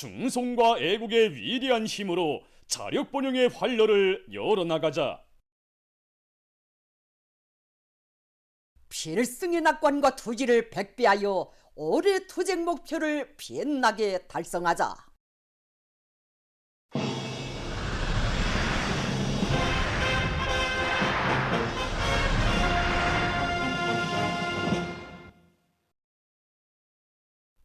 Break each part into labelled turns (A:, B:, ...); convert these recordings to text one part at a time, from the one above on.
A: 충성과 애국의 위대한 힘으로 자력 번영의 활로를 열어나가자.
B: 필승의 낙관과 투지를 백배하여 올해 투쟁 목표를 빛나게 달성하자.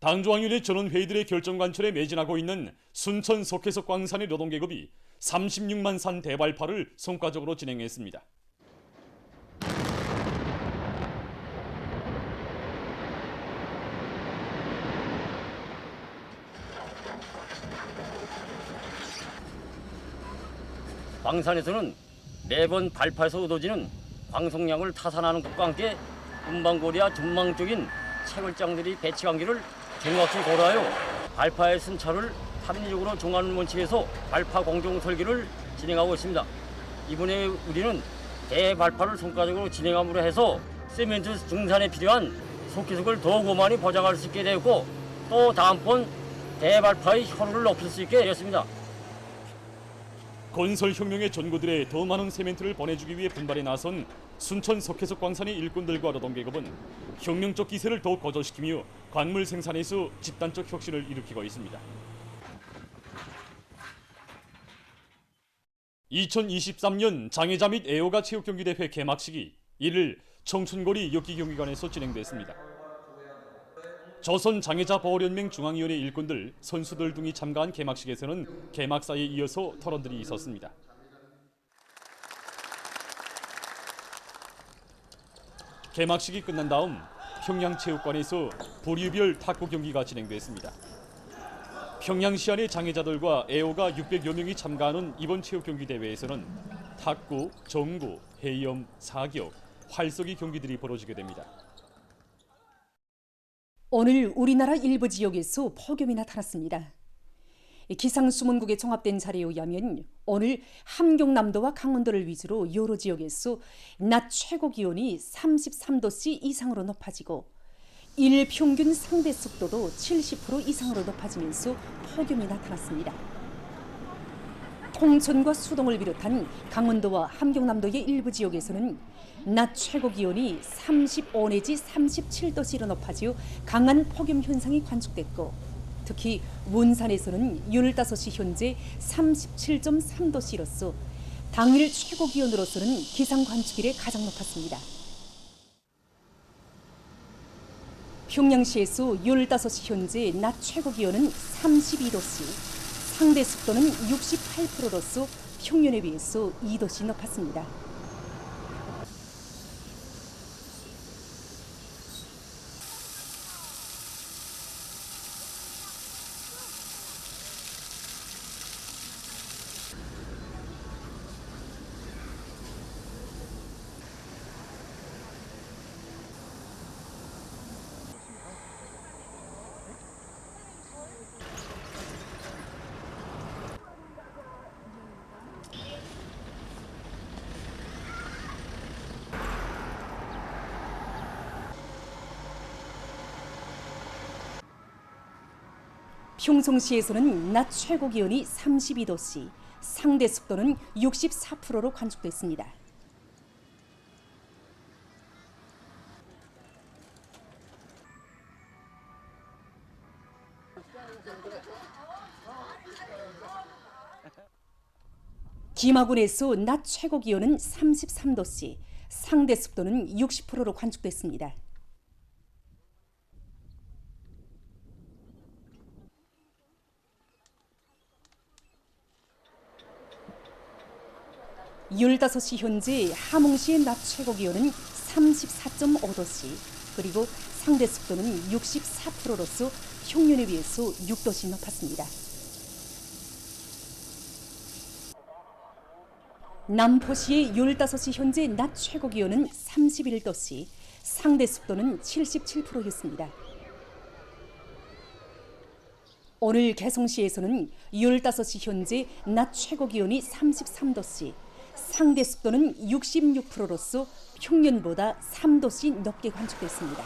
A: 당조항일의 전원 회의들의 결정 관철에 매진하고 있는 순천 석회석 광산의 노동계급이 36만 산 대발파를 성과적으로 진행했습니다.
C: 광산에서는 매번 발파에서 얻어지는 광석량을 타산하는 것과 함께 운방고리와 전망적인 채굴장들이 배치 관계를 정확히 고려하여 발파의 순찰을 합리적으로 종하는 원칙에서 발파 공정 설계를 진행하고 있습니다. 이번에 우리는 대발파를 성과적으로 진행함으로 해서 세멘트 중산에 필요한 속기속을 더욱 많이 보장할 수 있게 되었고 또 다음번 대발파의 효율을 높일 수 있게 되었습니다.
A: 건설 혁명의 전구들에 더 많은 세멘트를 보내주기 위해 분발에 나선 순천 석회석 광산의 일꾼들과 노동계급은 혁명적 기세를 더욱 거절시키며 광물 생산에서 집단적 혁신을 일으키고 있습니다. 2023년 장애자 및 애호가 체육경기대회 개막식이 1일 청춘거리 엽기경기관에서 진행됐습니다. 조선 장애자 보호연맹 중앙위원회 일꾼들, 선수들 등이 참가한 개막식에서는 개막사에 이어서 토론들이 있었습니다. 개막식이 끝난 다음 평양체육관에서 부류별 탁구 경기가 진행됐습니다. 평양시안의 장애자들과 애호가 600여 명이 참가하는 이번 체육경기 대회에서는 탁구, 정구, 해염, 사격, 활쏘기 경기들이 벌어지게 됩니다.
D: 오늘 우리나라 일부 지역에서 폭염이 나타났습니다. 기상수문국에 종합된 자료에 의하면 오늘 함경남도와 강원도를 위주로 여러 지역에서 낮 최고 기온이 33도씨 이상으로 높아지고 일 평균 상대 습도도 70% 이상으로 높아지면서 폭염이 나타났습니다. 통천과 수동을 비롯한 강원도와 함경남도의 일부 지역에서는 낮 최고 기온이 35 내지 37도씨로 높아지어 강한 폭염 현상이 관측됐고 특히 원산에서는 15시 현재 37.3도씨로서 당일 최고 기온으로서는 기상 관측 이래 가장 높았습니다. 평양시에서 15시 현재 낮 최고 기온은 32도씨, 상대 습도는 68%로서 평년에 비해서 2도씨 높았습니다. 평송시에서는 낮 최고 기온이 32도씨, 상대 습도는 64%로 관측됐습니다. 김하군에서 낮 최고 기온은 33도씨, 상대 습도는 60%로 관측됐습니다. 열다섯 시 현재 함흥시의 낮 최고 기온은 34.5도씨, 그리고 상대 습도는 64%로서 평년에 비해서 6도씨 높았습니다. 남포시의 15시 현재 낮 최고 기온은 31도씨, 상대 습도는 77%였습니다. 오늘 개성시에서는 15시 현재 낮 최고 기온이 33도씨, 상대 습도는 66%로서 평년보다 3도씩 높게 관측됐습니다.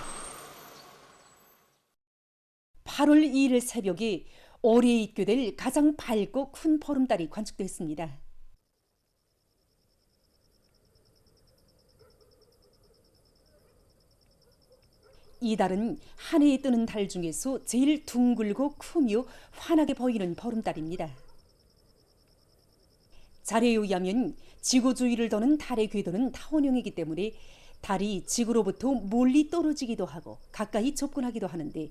D: 8월 2일 새벽에 올해 입교될 가장 밝고 큰 보름달이 관측됐습니다. 이 달은 한 해에 뜨는 달 중에서 제일 둥글고 크며 환하게 보이는 보름달입니다. 자료에 의하면 지구 주위를 도는 달의 궤도는 타원형이기 때문에 달이 지구로부터 멀리 떨어지기도 하고 가까이 접근하기도 하는데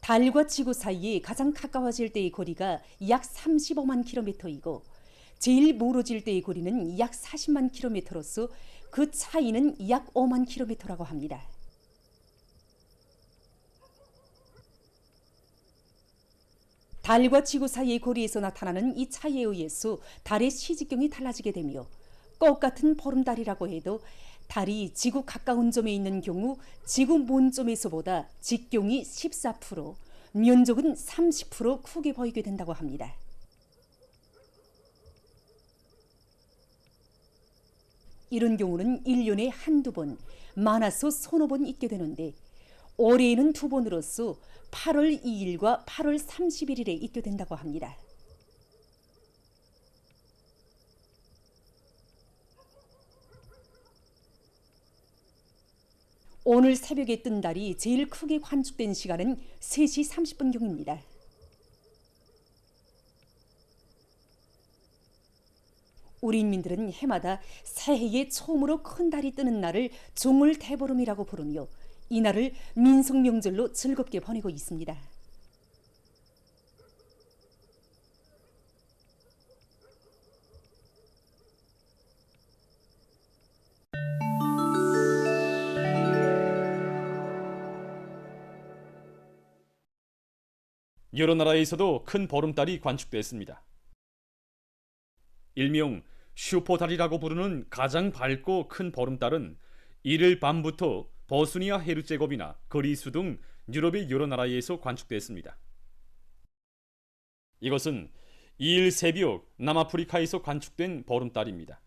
D: 달과 지구 사이에 가장 가까워질 때의 거리가 약 35만 킬로미터이고 제일 멀어질 때의 거리는 약 40만 킬로미터로서 그 차이는 약 5만 킬로미터라고 합니다. 달과 지구 사이의 거리에서 나타나는 이 차이에 의해서 달의 시직경이 달라지게 되며 똑같은 보름달이라고 해도 달이 지구 가까운 점에 있는 경우 지구 먼 점에서보다 직경이 14%, 면적은 30% 크게 보이게 된다고 합니다. 이런 경우는 1년에 한두 번, 많아서 서너 번 있게 되는데 올해에는 두 번으로서 8월 2일과 8월 31일에 있게 된다고 합니다. 오늘 새벽에 뜬 달이 제일 크게 관측된 시간은 3시 30분경입니다. 우리 인민들은 해마다 새해에 처음으로 큰 달이 뜨는 날을 종을 대보름이라고 부르며 이 날을 민속 명절로 즐겁게 보내고 있습니다.
A: 여러 나라에서도 큰 보름달이 관측됐습니다. 일명 슈퍼달이라고 부르는 가장 밝고 큰 보름달은 이를 밤부터 버스니아 헤르제고비나 그리스 등 유럽의 여러 나라에서 관측됐습니다. 이것은 2일 새벽 남아프리카에서 관측된 보름달입니다.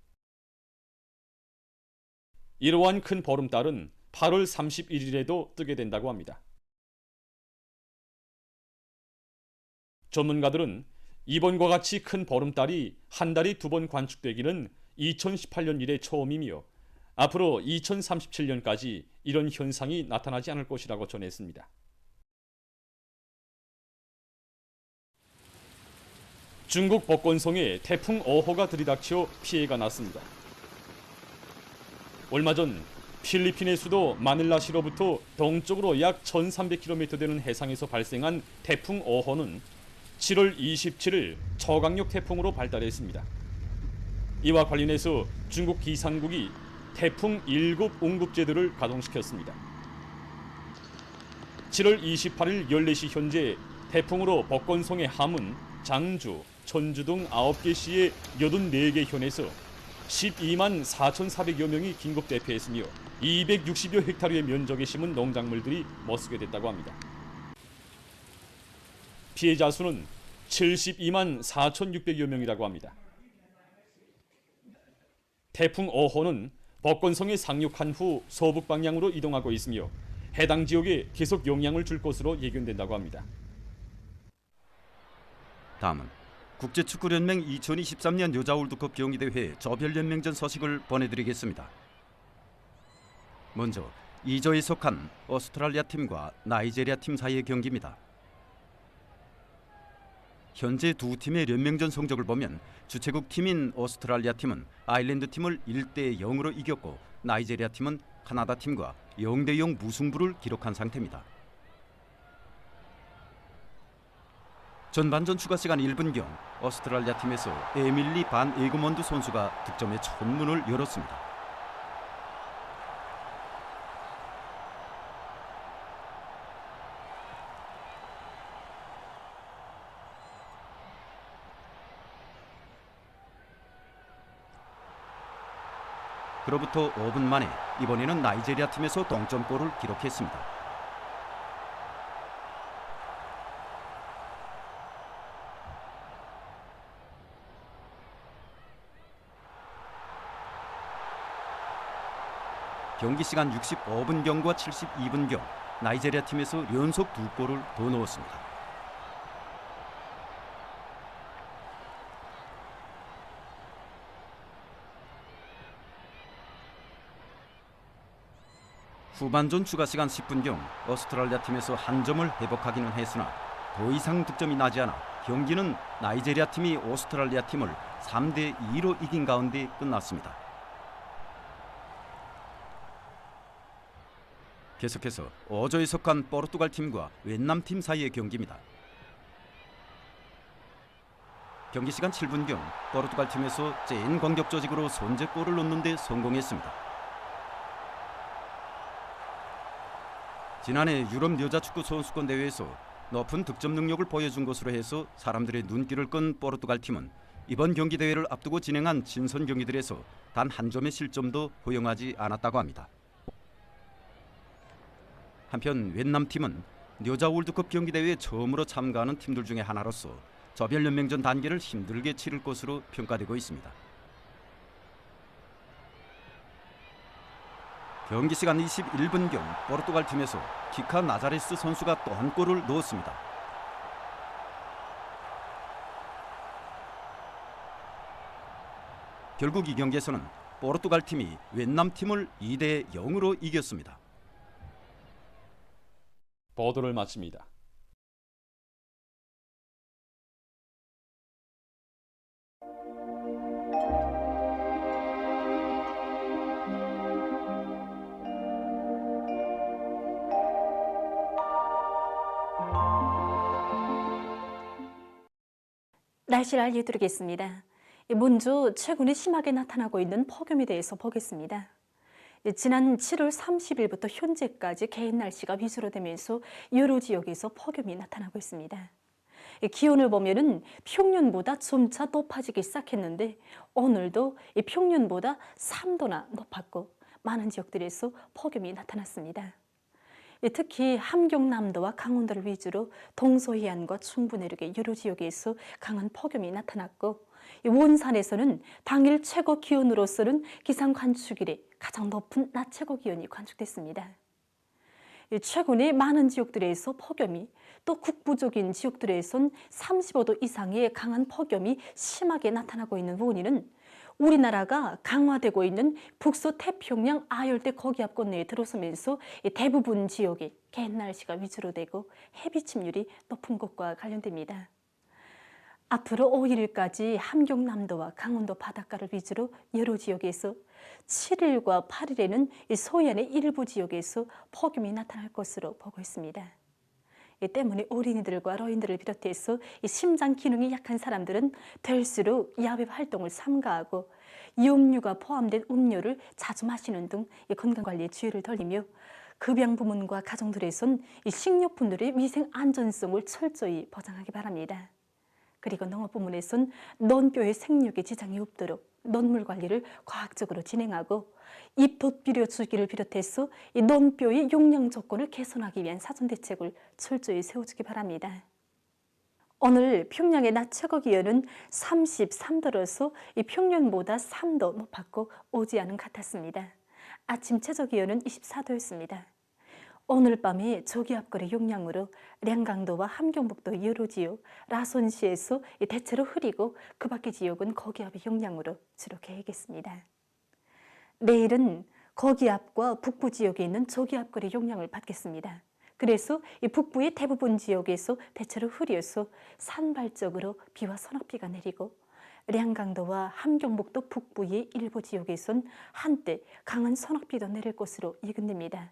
A: 이러한 큰 보름달은 8월 31일에도 뜨게 된다고 합니다. 전문가들은 이번과 같이 큰 보름달이 한 달에 두 번 관측되기는 2018년 이래 처음이며 앞으로 2037년까지 이런 현상이 나타나지 않을 것이라고 전했습니다. 중국 복건성에 태풍 5호가 들이닥쳐 피해가 났습니다. 얼마 전 필리핀의 수도 마닐라시로부터 동쪽으로 약 1300km 되는 해상에서 발생한 태풍 5호는 7월 27일 초강력 태풍으로 발달했습니다. 이와 관련해서 중국 기상국이 태풍 1급 응급제도를 가동시켰습니다. 7월 28일 14시 현재 태풍으로 복건성의 함은 장주, 천주 등 9개 시의 84개 현에서 12만 4,400여 명이 긴급 대피했으며 260여 헥타르의 면적에 심은 농작물들이 못쓰게 됐다고 합니다. 피해자 수는 72만 4,600여 명이라고 합니다. 태풍 5호는 복건성에 상륙한 후 서북 방향으로 이동하고 있으며 해당 지역에 계속 영향을 줄 것으로 예견된다고 합니다.
E: 다음은 국제축구연맹 2023년 여자 월드컵 경기대회 조별연맹전 소식을 보내드리겠습니다. 먼저 2조에 속한 오스트랄리아 팀과 나이제리아 팀 사이의 경기입니다. 현재 두 팀의 연맹전 성적을 보면 주최국 팀인 오스트랄리아 팀은 아일랜드 팀을 1대 0으로 이겼고 나이제리아 팀은 카나다 팀과 0대 0 무승부를 기록한 상태입니다. 전반전 추가 시간 1분경 오스트랄리아 팀에서 에밀리 반 에그먼드 선수가 득점의 첫 문을 열었습니다. 그로부터 5분 만에 이번에는 나이제리아 팀에서 동점골을 기록했습니다. 경기 시간 65분경과 72분경 나이제리아 팀에서 연속 두 골을 더 넣었습니다. 후반전 추가 시간 10분경 오스트랄리아 팀에서 한 점을 회복하기는 했으나 더 이상 득점이 나지 않아 경기는 나이제리아 팀이 오스트랄리아 팀을 3대 2로 이긴 가운데 끝났습니다. 계속해서 어저에 속한 포르투갈 팀과 웬남 팀 사이의 경기입니다. 경기 시간 7분경 포르투갈 팀에서 찐 공격 조직으로 선제골을 넣는 데 성공했습니다. 지난해 유럽 여자 축구 선수권 대회에서 높은 득점 능력을 보여준 것으로 해서 사람들의 눈길을 끈 포르투갈 팀은 이번 경기 대회를 앞두고 진행한 친선 경기들에서 단 한 점의 실점도 허용하지 않았다고 합니다. 한편 웬남 팀은 여자 월드컵 경기 대회에 처음으로 참가하는 팀들 중에 하나로서 저별 연맹전 단계를 힘들게 치를 것으로 평가되고 있습니다. 경기 시간 21분경 포르투갈 팀에서 키카 나자레스 선수가 또 한 골을 넣었습니다. 결국 이 경기에서는 포르투갈 팀이 웬남 팀을 2대 0으로 이겼습니다.
A: 보도를 마칩니다.
F: 날씨를 알려드리겠습니다. 먼저 최근에 심하게 나타나고 있는 폭염에 대해서 보겠습니다. 지난 7월 30일부터 현재까지 개인 날씨가 위주로 되면서 여러 지역에서 폭염이 나타나고 있습니다. 기온을 보면은 평년보다 점차 높아지기 시작했는데 오늘도 이 평년보다 3도나 높았고 많은 지역들에서 폭염이 나타났습니다. 예, 특히 함경남도와 강원도를 위주로 동서해안과 충북 내륙의 여러 지역에서 강한 폭염이 나타났고 이 원산에서는 당일 최고 기온으로서는 기상 관측일에 가장 높은 낮 최고 기온이 관측됐습니다. 이 최근에 많은 지역들에서 폭염이 또 북부적인 지역들에선 35도 이상의 강한 폭염이 심하게 나타나고 있는 원인은 우리나라가 강화되고 있는 북서 태평양 아열대 고기압권 내에 들어서면서 이 대부분 지역이 개인 날씨가 위주로 되고 해비 침률이 높은 것과 관련됩니다. 앞으로 5일까지 함경남도와 강원도 바닷가를 위주로 여러 지역에서 7일과 8일에는 이 소해안의 일부 지역에서 폭염이 나타날 것으로 보고 있습니다. 이 때문에 어린이들과 노인들을 비롯해서 이 심장 기능이 약한 사람들은 될수록 야외 활동을 삼가하고 이음료가 포함된 음료를 자주 마시는 등이 건강 관리에 주의를 돌리며 급양 부문과 가정들에선 이 식료품들의 위생 안전성을 철저히 보장하기 바랍니다. 그리고 농업 부문에선 논뼈의 생육에 지장이 없도록 논물 관리를 과학적으로 진행하고 잎덧 비료 주기를 비롯해서 이 논뼈의 용량 조건을 개선하기 위한 사전 대책을 철저히 세워주기 바랍니다. 오늘 평양의 낮 최고 기온은 33도로서 이 평년보다 3도 높았고 오지 않은 같았습니다. 아침 최저 기온은 24도였습니다. 오늘 밤에 저기압거리 용량으로 량강도와 함경북도 여러 지역, 라손시에서 대체로 흐리고 그 밖의 지역은 고기압의 용량으로 주로 계획했습니다. 내일은 고기압과 북부 지역에 있는 저기압거리 용량을 받겠습니다. 그래서 이 북부의 대부분 지역에서 대체로 흐려서 산발적으로 비와 소낙비가 내리고 량강도와 함경북도 북부의 일부 지역에선 한때 강한 소낙비도 내릴 것으로 예견됩니다.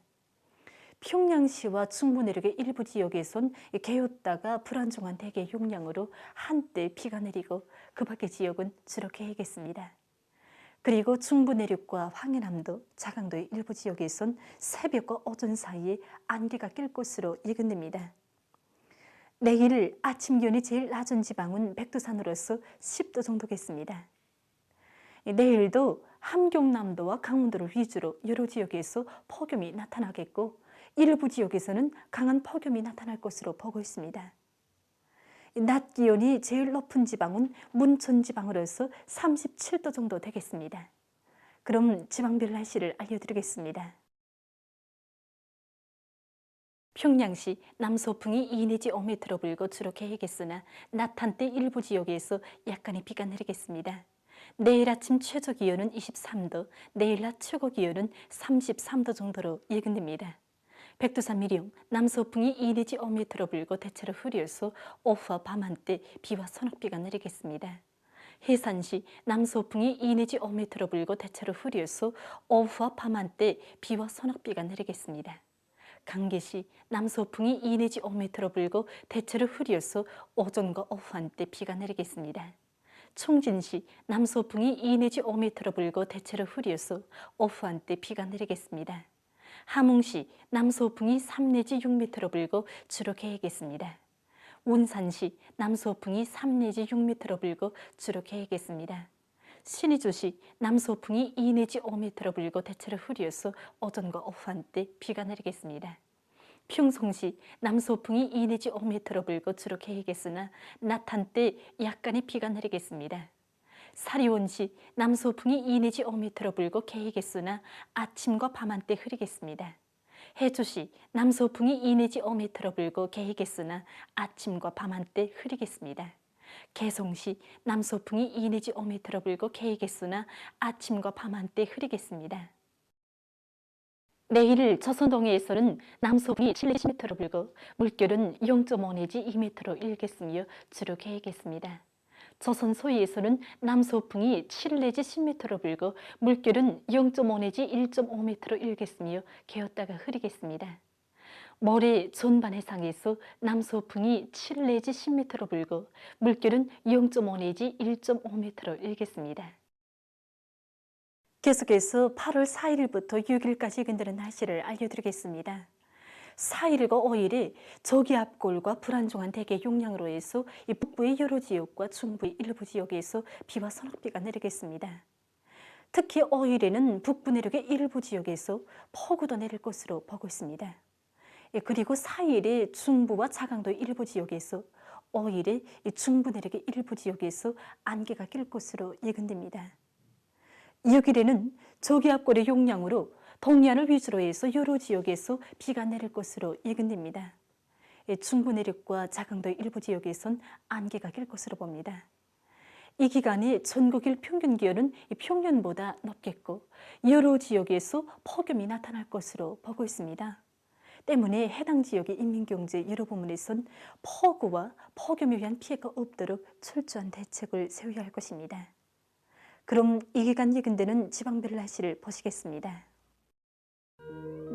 F: 평양시와 충북 내륙의 일부 지역에선 개었다가 불안정한 대기 용량으로 한때 비가 내리고 그 밖의 지역은 주로 개겠습니다. 그리고 중부 내륙과 황해남도, 자강도의 일부 지역에선 새벽과 오전 사이에 안개가 낄 것으로 예견됩니다. 내일 아침 기온이 제일 낮은 지방은 백두산으로서 10도 정도겠습니다. 내일도 함경남도와 강원도를 위주로 여러 지역에서 폭염이 나타나겠고 일부 지역에서는 강한 폭염이 나타날 것으로 보고 있습니다. 낮 기온이 제일 높은 지방은 문천 지방으로서 37도 정도 되겠습니다. 그럼 지방별 날씨를 알려드리겠습니다. 평양시 남서풍이 2 내지 5m 불고 주로 계획했으나 낮 한때 일부 지역에서 약간의 비가 내리겠습니다. 내일 아침 최저 기온은 23도, 내일 낮 최고 기온은 33도 정도로 예견됩니다. 백두산 미령 남서풍이 2 내지 5m로 불고 대체로 흐려서 오후와 밤 한때 비와 소낙비가 내리겠습니다. 해산시 남서풍이 2 내지 5m로 불고 대체로 흐려서 오후와 밤 한때 비와 소낙비가 내리겠습니다. 강계시 남서풍이 2 내지 5m로 불고 대체로 흐려서 오전과 오후 한때 비가 내리겠습니다. 총진시 남서풍이 2 내지 5m로 불고 대체로 흐려서 오후 한때 비가 내리겠습니다. 함흥시 남서풍이 3 내지 6m로 불고 주로 개겠습니다. 운산시 남서풍이 3 내지 6m로 불고 주로 개겠습니다. 신의주시 남서풍이 2 내지 5m로 불고 대체로 흐려서 오전과 오후 한때 비가 내리겠습니다. 평송시 남서풍이 2 내지 5m로 불고 주로 개겠으나 낮 한때 약간의 비가 내리겠습니다. 사리온시 남서풍이 2 내지 5m로 불고 개겠으나 아침과 밤 한때 흐리겠습니다. 해주시 남서풍이 2 내지 5m로 불고 개겠으나 아침과 밤 한때 흐리겠습니다. 개송시 남서풍이 2 내지 5m로 불고 개겠으나 아침과 밤 한때 흐리겠습니다. 내일 저선 동해에서는 남서풍이 7 내지 10m로 불고 물결은 0.5 내지 2m로 일겠으며 주로 개겠습니다. 조선 소위에서는 남서풍이 7 내지 10m로 불고 물결은 0.5 내지 1.5m로 일겠으며 개었다가 흐리겠습니다. 모레 전반 해상에서 남서풍이 7 내지 10m로 불고 물결은 0.5 내지 1.5m로 일겠습니다. 계속해서 8월 4일부터 6일까지 근들은 날씨를 알려드리겠습니다. 4일과 5일에 저기압골과 불안정한 대기 용량으로 해서 이 북부의 여러 지역과 중부의 일부 지역에서 비와 소낙비가 내리겠습니다. 특히 5일에는 북부 내륙의 일부 지역에서 폭우도 내릴 것으로 보고 있습니다. 예, 그리고 4일에 중부와 자강도 일부 지역에서 5일에 중부 내륙의 일부 지역에서 안개가 낄 것으로 예견됩니다. 6일에는 저기압골의 용량으로 동해안을 위주로 해서 여러 지역에서 비가 내릴 것으로 예견됩니다. 예, 중부 내륙과 자강도 일부 지역에선 안개가 낄 것으로 봅니다. 이 기간에 전국일 평균 기온은 평년보다 높겠고 여러 지역에서 폭염이 나타날 것으로 보고 있습니다. 때문에 해당 지역의 인민경제 여러 부문에선 폭우와 폭염에 의한 피해가 없도록 철저한 대책을 세워야 할 것입니다. 그럼 이 기간 예견되는 지방별 날씨를 보시겠습니다. Thank you.